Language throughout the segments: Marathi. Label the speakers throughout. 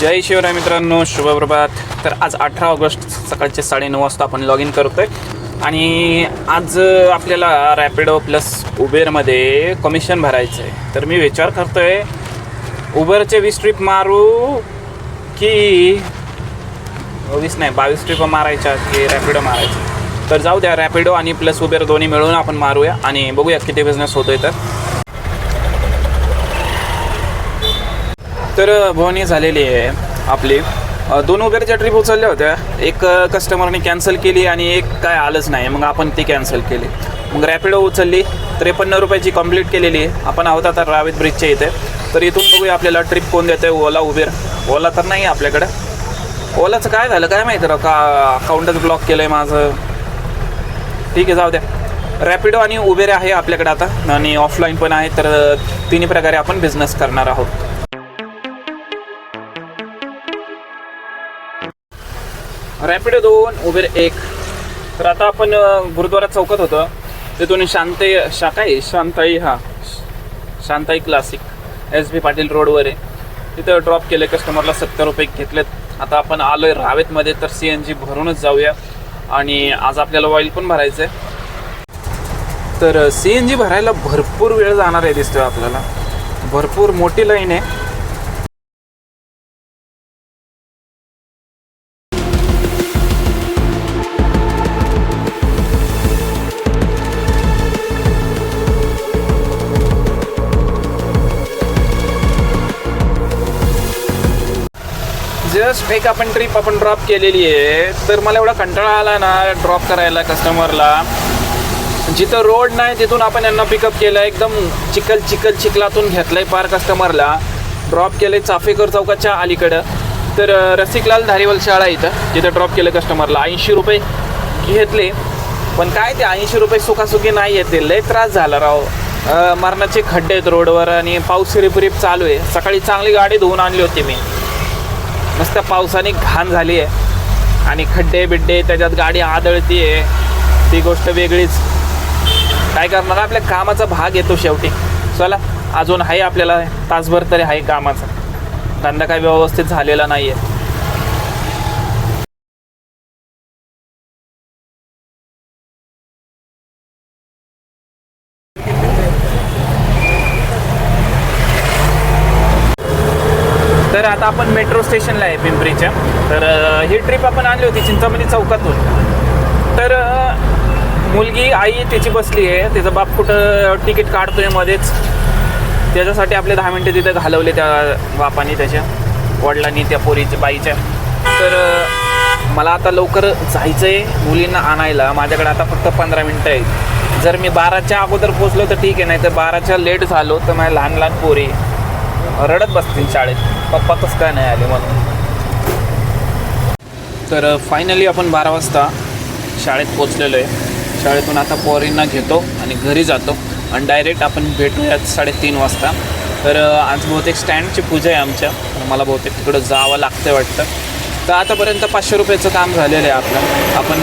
Speaker 1: जय शिवराय मित्रांनो शुभप्रभात. तर आज अठरा ऑगस्ट सकाळचे साडेनऊ वाजता आपण लॉग इन करतोय. आणि आज आपल्याला रॅपिडो प्लस उबेरमध्ये कमिशन भरायचं आहे तर मी विचार करतोय उबरचे वीस ट्रिप मारू की वीस नाही बावीस ट्रिप मारायच्या की रॅपिडो मारायचं? तर जाऊ द्या रॅपिडो आणि प्लस उबेर दोन्ही मिळून आपण मारूया आणि बघूया किती बिझनेस होतोय तर. तर भवनी झालेली आहे आपली. दोन उबेरच्या ट्रिप उचलल्या होत्या. एक कस्टमरने कॅन्सल केली आणि एक काय आलंच नाही. मग आपण ती कॅन्सल केली. मग रॅपिडो उचलली. त्रेपन्न रुपयाची कंप्लीट केलेली. आहे आपण आहोत आता रावेत ब्रिजच्या इथे. तर इथून बघूया आपल्याला ट्रिप कोण देतं ओला उबेर ओला तर नाही आहे आपल्याकडं. ओलाचं काय झालं? काय माहिती राव? का अकाउंटच ब्लॉक केलं आहे माझं? ठीक आहे जाऊ द्या. रॅपिडो आणि उबेर आहे आपल्याकडे आता. आणि ऑफलाईन पण आहे. तर तिन्ही प्रकारे आपण बिझनेस करणार आहोत. रॅपिडो दोन उबेर एक. तर आता आपण गुरुद्वारा चौकात होतं. तिथून शांते शाकाई शांताई हा Shantai classic S B Patil रोडवर आहे. तिथं ड्रॉप केले कस्टमरला सत्तर रुपये घेतलेत. आता आपण आलो आहे रावेतमध्ये तर सी एन जी भरूनच जाऊया. आणि आज आपल्याला ऑइल पण भरायचं आहे तर सी एन जी भरायला भरपूर वेळ जाणार आहे दिसतोय आपल्याला. भरपूर मोठी लाईन आहे. जस्ट फेक आपण ट्रिप आपण ड्रॉप केलेली आहे तर मला एवढा कंटाळा आला ना ड्रॉप करायला कस्टमरला जिथं रोड नाही तिथून आपण यांना पिकअप केलं एकदम चिखल चिखल चिखलातून घेतलंय पार कस्टमरला ड्रॉप केलंय चाफेकर चौकाच्या अलीकडं. तर रसिकलाल धारीवल शाळा इथं तिथं ड्रॉप केलं कस्टमरला ऐंशी रुपये घेतले. पण काय ते ऐंशी रुपये सुखासुखी नाही येते लय त्रास झाला राव. मरणाचे खड्डे आहेत रोडवर आणि पाऊस रिप रिप चालू आहे. सकाळी चांगली गाडी धुवून आणली होती मी. मस्त पावसाने घाण झाली आहे. आणि खड्डे बिड्डे त्याच्यात गाडी आदळती आहे ती गोष्ट वेगळीच. काय करणार? आपल्या कामाचा भाग येतो शेवटी. चला अजून आहे आपल्याला तासभर तरी आहे कामाचा. धंदा काय व्यवस्थित झालेला नाही आहे आता आपण मेट्रो स्टेशनला आहे पिंपरीच्या. तर ही ट्रिप आपण आणली होती चिंतामणी चौकातून. तर मुलगी आई तिची बसली आहे. तिचा बाप कुठं तिकीट काढतोय मध्येच. त्याच्यासाठी आपले दहा मिनटं तिथे घालवले त्या बापाने त्याच्या वडिलांनी त्या पोरीच्या बाईच्या. तर मला आता लवकर जायचं आहे मुलींना आणायला. माझ्याकडे आता फक्त पंधरा मिनटं आहेत. जर मी बाराच्या अगोदर पोचलो तर ठीक आहे नाही तर बाराच्या लेट झालो तर माझ्या लहान लहान पोरी रडत बसतील शाळेत. पप्पा कसं काय नाही आले मला तर फायनली आपण बारा वाजता शाळेत पोचलेलो आहे शाळेतून आता पोरींना घेतो आणि घरी जातो. आणि डायरेक्ट आपण भेटूयात साडेतीन वाजता. तर आज बहुतेक स्टँडची पूजा आहे आमच्या. तर मला बहुतेक तिकडं जावं लागतं वाटतं. तर आतापर्यंत पाचशे रुपयाचं काम झालेलं आहे आपलं. आपण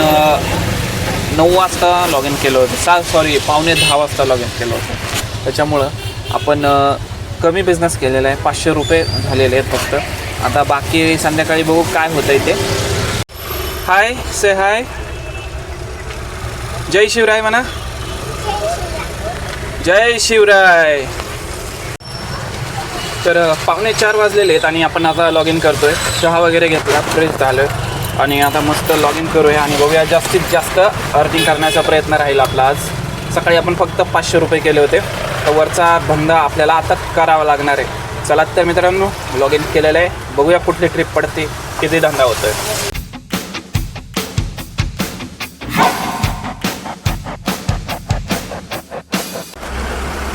Speaker 1: नऊ वाजता लॉग इन केलं होतं. सा सॉरी पावणे दहा वाजता लॉग इन केलं होतं. त्याच्यामुळं आपण कमी बिझनेस केलेला आहे. पाचशे रुपये झालेले आहेत फक्त. आता बाकी संध्याकाळी बघू काय होतं आहे ते. हाय से हाय जय शिवराय म्हणा. जय शिवराय. तर पावणे चार वाजलेले आहेत आणि आपण आता लॉग इन करतोय. चहा वगैरे घेतला फ्रेश झालं. आणि आता मस्त लॉग इन करूया आणि बघूया जास्तीत जास्त अर्थिंग करण्याचा प्रयत्न राहील आपला आज. सकाळी आपण फक्त पाचशे रुपये केले होते. तर वरचा धंदा आपल्याला आता करावा लागणार आहे. चला तर मित्रांनो लॉग इन केलेलं आहे. बघूया कुठली ट्रिप पडते किती धंदा होतोय.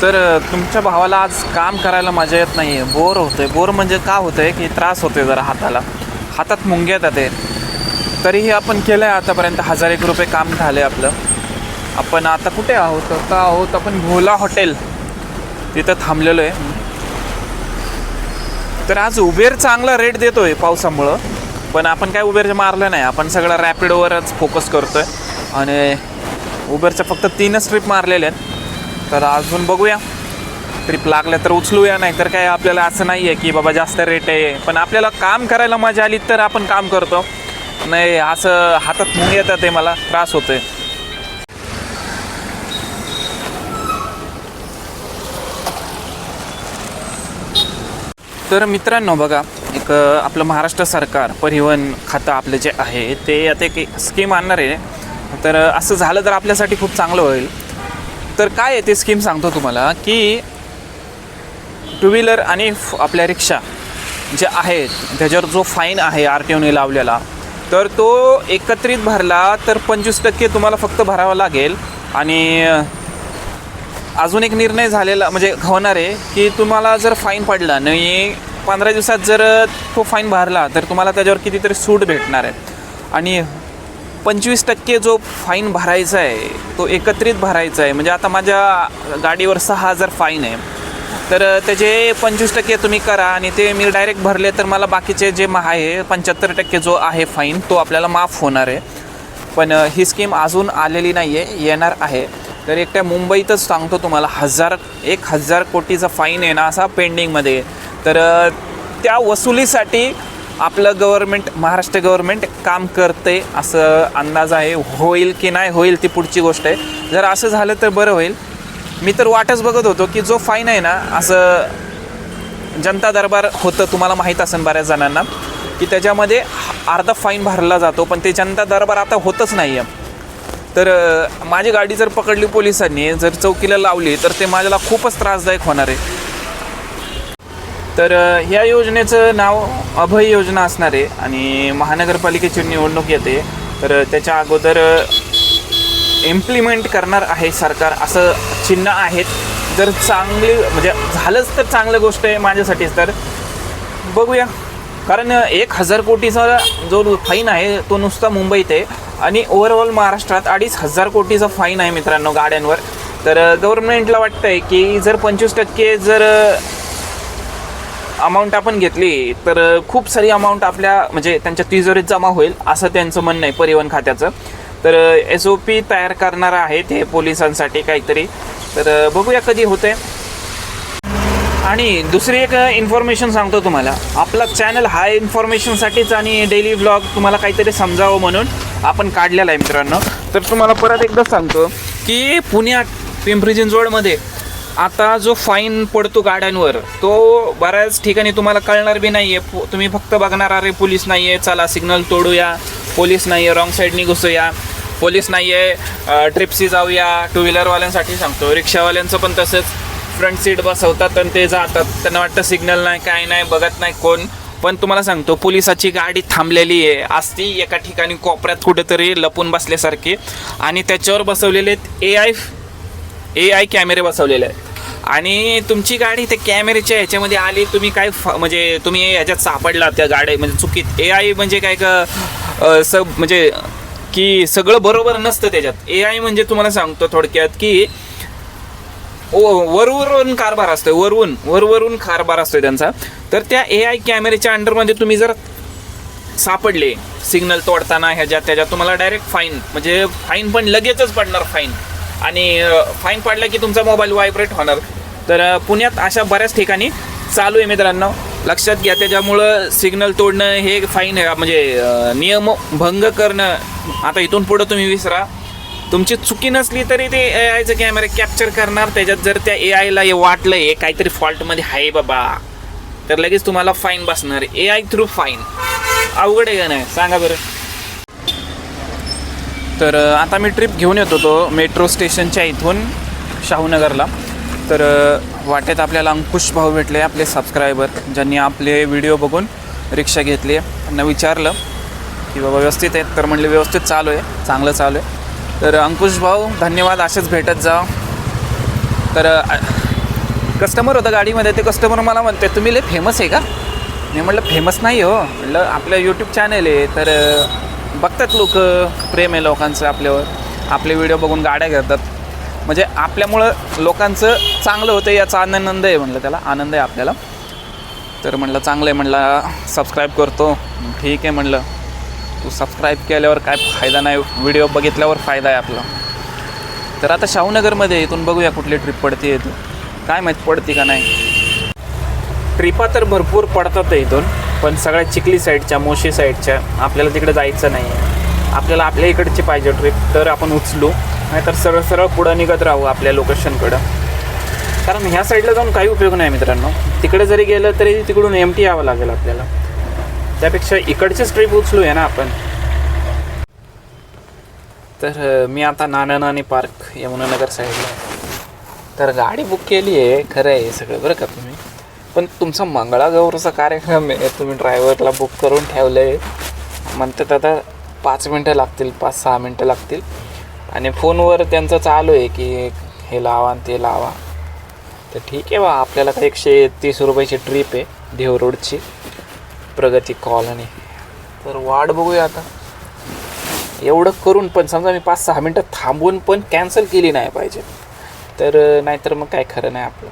Speaker 1: तर तुमच्या भावाला आज काम करायला मजा येत नाही आहे बोर होतोय. बोर म्हणजे का होतंय? की त्रास होतोय जरा हाताला. हातात मुंग्या येतात ते. तरीही आपण केलं आहे आतापर्यंत हजार एक रुपये काम झालं आहे आपलं. आपण आता कुठे आहोत? आता आहोत आपण भोला हॉटेल. तिथं थांबलेलो आहे. तर आज उबेर चांगला रेट देतोय पावसामुळं. पण आपण काय उबेर मारलं नाही. आपण सगळं रॅपिडोवरच फोकस करतोय. आणि उबेरच्या फक्त तीनच ट्रिप मारलेल्या आहेत. तर अजून बघूया. ट्रिप लागल्या तर उचलूया नाही तर काय आपल्याला असं नाही आहे की बाबा जास्त रेट आहे. पण आपल्याला काम करायला मजा आली तर आपण काम करतो. नाही असं हातात मुंग येतात ते मला. त्रास होतो आहे तर मित्रांनो बघा एक आपलं महाराष्ट्र सरकार परिवहन खातं आपलं जे आहे ते आता एक स्कीम आणणार आहे. तर असं झालं तर आपल्यासाठी खूप चांगलं होईल. तर काय आहे ते स्कीम सांगतो तुम्हाला की टू व्हीलर आणि आपल्या रिक्षा जे आहेत त्याच्यावर जो फाईन आहे आर टी ओने लावलेला तर तो एकत्रित भरला तर पंचवीस टक्के तुम्हाला फक्त भरावा लागेल. आणि अजून एक निर्णय झालेला म्हणजे होणार आहे की तुम्हाला जर फाईन पडला नाही पंधरा दिवसात जर तो फाईन भरला तर तुम्हाला त्याच्यावर कितीतरी सूट भेटणार आहे. आणि पंचवीस टक्के जो फाईन भरायचा आहे तो एकत्रित भरायचा आहे. म्हणजे आता माझ्या गाडीवर सहा हजार फाईन आहे. तर त्याचे पंचवीस टक्के तुम्ही करा आणि ते मी डायरेक्ट भरले तर मला बाकीचे जे आहे पंच्याहत्तर टक्के जो आहे फाईन तो आपल्याला माफ होणार आहे. पण ही स्कीम अजून आलेली नाही आहे येणार आहे. तर एकट्या मुंबईतच सांगतो तुम्हाला हजार एक हजार कोटीचा फाईन आहे ना असा पेंडिंगमध्ये तर त्या वसुलीसाठी आपलं गव्हर्मेंट महाराष्ट्र गव्हर्मेंट काम करते असं अंदाज आहे. होईल की नाही होईल ती पुढची गोष्ट आहे. जर असं झालं तर बरं होईल. मी तर वाटच बघत होतो की जो फाईन आहे ना असं जनता दरबार होतं तुम्हाला माहीत असेल बऱ्याच जणांना की त्याच्यामध्ये अर्धा फाईन भरला जातो पण ते जनता दरबार आता होतच नाही आहे तर माझी गाडी जर पकडली पोलिसांनी जर चौकीला लावली तर ते माझ्याला खूपच त्रासदायक होणार आहे. तर ह्या योजनेचं नाव अभय योजना असणार आहे आणि महानगरपालिकेची निवडणूक येते. तर त्याच्या अगोदर इम्प्लिमेंट करणार आहे सरकार असं चिन्ह आहेत. जर चांगली म्हणजे झालंच तर चांगलं गोष्ट आहे माझ्यासाठीच तर बघूया. कारण एक हजार कोटीचा जो फाईन आहे तो नुसता मुंबईत आहे. आणि ओव्हरऑल महाराष्ट्रात अडीच हजार कोटीचा फाईन आहे मित्रांनो गाड्यांवर. तर गव्हर्नमेंटला वाटतं आहे की जर पंचवीस टक्के जर अमाऊंट आपण घेतली तर खूप सारी अमाऊंट आपल्या म्हणजे त्यांच्या तिजोरीत जमा होईल असं त्यांचं म्हणणं आहे परिवहन खात्याचं. तर एस ओ पी तयार करणार आहेत हे पोलिसांसाठी काहीतरी. तर बघूया कधी होते आणि दुसरी एक इन्फॉर्मेशन सांगतो तुम्हाला. आपला चॅनल हा इन्फॉर्मेशनसाठीच आणि डेली ब्लॉग तुम्हाला काहीतरी समजावं म्हणून. आपण काढलेला आहे मित्रांनो. तर तुम्हाला परत एकदा सांगतो की पुण्यात पिंपरी चिंचवडमध्ये आता जो फाईन पडतो गाड्यांवर तो बऱ्याच ठिकाणी तुम्हाला कळणार बी नाही आहे तुम्ही फक्त बघणार अरे पोलीस नाही आहे चला सिग्नल तोडूया. पोलीस नाही आहे रॉंग साईडनी घुसूया पोलीस नाही आहे ट्रिप्सी जाऊया. टू व्हीलरवाल्यांसाठी सांगतो. रिक्षावाल्यांचं पण तसंच. फ्रंट सीट बसवतात आणि ते जातात. त्यांना वाटतं सिग्नल नाही काय नाही बघत नाही कोण. पण तुम्हाला सांगतो पोलिसाची गाडी थांबलेली आहे. असती एका ठिकाणी कोपऱ्यात कुठेतरी लपून बसल्यासारखी. आणि त्याच्यावर बसवलेले ए आय ए आय कॅमेरे बसवलेले आहेत. आणि तुमची गाडी त्या कॅमेऱ्याच्या ह्याच्यामध्ये आली तुम्ही काय फ- म्हणजे तुम्ही ह्याच्यात सापडला त्या गाड्या म्हणजे चुकीत. ए आय म्हणजे काय का अ, स म्हणजे की सगळं बरोबर नसतं त्याच्यात. ए आय म्हणजे तुम्हाला सांगतो थोडक्यात की वरवरून कारभार असतोय वरवून वरवरून कारभार असतोय त्यांचा. तर त्या ए आय कॅमेऱ्याच्या अंडरमध्ये तुम्ही जर सापडले सिग्नल तोडताना ह्याच्यात त्याच्यात तुम्हाला डायरेक्ट फाईन म्हणजे फाईन पण लगेचच पडणार फाईन आणि फाईन पडला की तुमचा मोबाईल व्हायब्रेट होणार. तर पुण्यात अशा बऱ्याच ठिकाणी चालू आहे मित्रांनो. लक्षात घ्या त्याच्यामुळं सिग्नल तोडणं हे फाईन म्हणजे नियम भंग करणं आता इथून पुढं तुम्ही विसरा. तुमची चुकी नसली तरी ते ए आयचं कॅमेरा कॅप्चर करणार. त्याच्यात जर त्या ए आयला हे वाटलं हे काहीतरी फॉल्टमध्ये आहे बाबा. तर लगेच तुम्हाला फाईन बसणार. ए आय थ्रू फाईन अवघड आहे का नाही? सांगा बरं. तर आता मी ट्रिप घेऊन येत होतो मेट्रो स्टेशनच्या इथून शाहूनगरला. तर वाटेत आपल्याला अंकुश भाऊ भेटले आपले सबस्क्रायबर ज्यांनी आपले व्हिडिओ बघून रिक्षा घेतली. त्यांना विचारलं की बाबा व्यवस्थित आहेत तर म्हणले व्यवस्थित चालू आहे. चांगलं चालू आहे. तर अंकुश भाऊ धन्यवाद असेच भेटत जा. तर कस्टमर होतं गाडीमध्ये ते कस्टमर मला म्हणते तुम्ही लय फेमस आहे का? मी म्हटलं फेमस नाही हो. म्हटलं आपलं यूट्यूब चॅनल आहे. तर बघतात लोक प्रेम आहे लोकांचं आपल्यावर. आपले व्हिडिओ बघून गाड्या घेतात. म्हणजे आपल्यामुळं लोकांचं चांगलं होतं याचा आनंद आहे म्हणलं त्याला. आनंद आहे आपल्याला. तर म्हणलं चांगलं आहे म्हटलं सबस्क्राईब करतो. ठीक आहे म्हणलं तू सबस्क्राईब केल्यावर काय फायदा नाही व्हिडिओ बघितल्यावर फायदा आहे आपला. तर आता शाहूनगरमध्ये इथून बघूया कुठली ट्रिप पडते तू काय माहीत पडते का नाही. ट्रिपा तर भरपूर पडतात इथून पण सगळ्या चिखली साईडच्या मोशी साईडच्या आपल्याला तिकडे जायचं नाही आहे आपल्याला आपल्या इकडची पाहिजे ट्रिप तर आपण उचलू. नाहीतर सरळ सरळ पुढं निघत राहू आपल्या लोकेशनकडं कारण ह्या साईडला जाऊन काही उपयोग नाही मित्रांनो. तिकडे जरी गेलं तरी तिकडून एम टी यावं लागेल आपल्याला. त्यापेक्षा इकडचीच ट्रिप आहे ना आपण. तर मी आता नाना नानी पार्क यमुनानगर साईडला तर गाडी बुक केली आहे. खरं आहे सगळं बरं का तुम्ही? पण तुमचा मंगळागौरचा कार्यक्रम आहे. तुम्ही ड्रायव्हरला बुक करून ठेवलं आहे म्हणतात आता पाच मिनटं लागतील पाच सहा मिनटं लागतील. आणि फोनवर त्यांचं चालू आहे की हे लावा आणि ते लावा. तर ठीक आहे बा आपल्याला तर एकशे तीस रुपयाची ट्रिप आहे देवरोडची प्रगती कॉलनी तर वाट बघूया आता. एवढं करून पण समजा मी पाच सहा मिनटं थांबून पण कॅन्सल केली नाही पाहिजे. तर नाहीतर मग काय खरं नाही आपलं.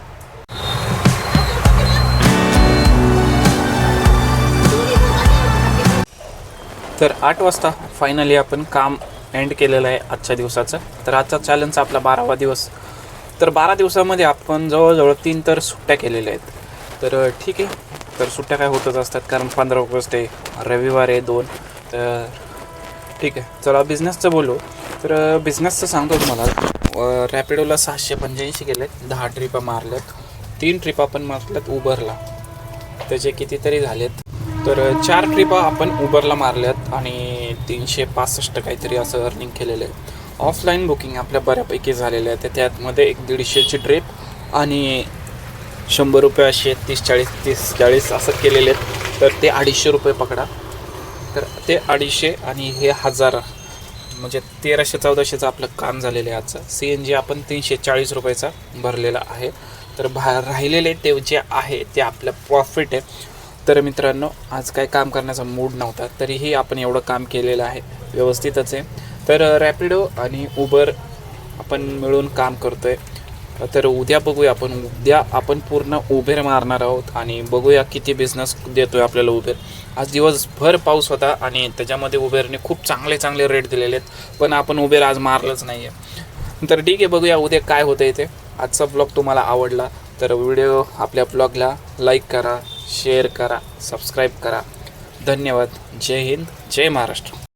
Speaker 1: तर आठ वाजता फायनली आपण काम एंड केलेलं आहे आजच्या दिवसाचं. तर आजचा चॅलेंजचा आपला बारावा दिवस. तर बारा दिवसामध्ये आपण जवळजवळ तीन तर सुट्ट्या केलेल्या आहेत. तर ठीक आहे. तर सुट्ट्या काय होतच असतात कारण पंधरा ऑगस्ट आहे रविवार आहे दोन. तर ठीक आहे चला बिझनेसचं बोलू. तर बिझनेसचं सांगतो तुम्हाला. रॅपिडोला सहाशे पंच्याऐंशी गेले दहा ट्रिपा मारल्यात. तीन ट्रिपा पण मारल्यात उबरला त्याचे कितीतरी झालेत. तर चार ट्रिपा आपण उबरला मारल्यात आणि तीनशे पासष्ट काहीतरी असं अर्निंग केलेलं आहे. ऑफलाईन बुकिंग आपल्या बऱ्यापैकी झालेलं आहे तर त्यातमध्ये एक दीडशेची ट्रिप आणि शंभर रुपये असे तीस चाळीस तीस चाळीस असं केलेले आहेत. तर ते अडीचशे रुपये पकडा. तर ते अडीचशे आणि हे हजार म्हणजे तेराशे चौदाशेचं आपलं काम झालेलं आहे आजचं. सी एन जी आपण तीनशे चाळीस रुपयाचा भरलेला आहे. तर भा राहिलेले ते जे आहे ते आपलं प्रॉफिट आहे. तर मित्रांनो आज काय काम करण्याचा मूड नव्हता तरीही आपण एवढं काम केलेलं आहे. व्यवस्थितच आहे. तर रॅपिडो आणि उबर आपण मिळून काम करतो आहे तर उद्या बघूया. आपण उद्या आपण पूर्ण उबेर मारणार आहोत आणि बघूया किती बिझनेस देतोय आपल्याला उबेर आज दिवसभर पाऊस होता आणि त्याच्यामध्ये उबेरने खूप चांगले चांगले रेट दिलेले आहेत. पण आपण उबेर आज मारलंच नाही आहे तर ठीक आहे बघूया उद्या काय होतं इथे. आजचा ब्लॉग तुम्हाला आवडला तर व्हिडिओ आपल्या ब्लॉगला लाईक करा शेअर करा सबस्क्राईब करा. धन्यवाद. जय हिंद जय महाराष्ट्र.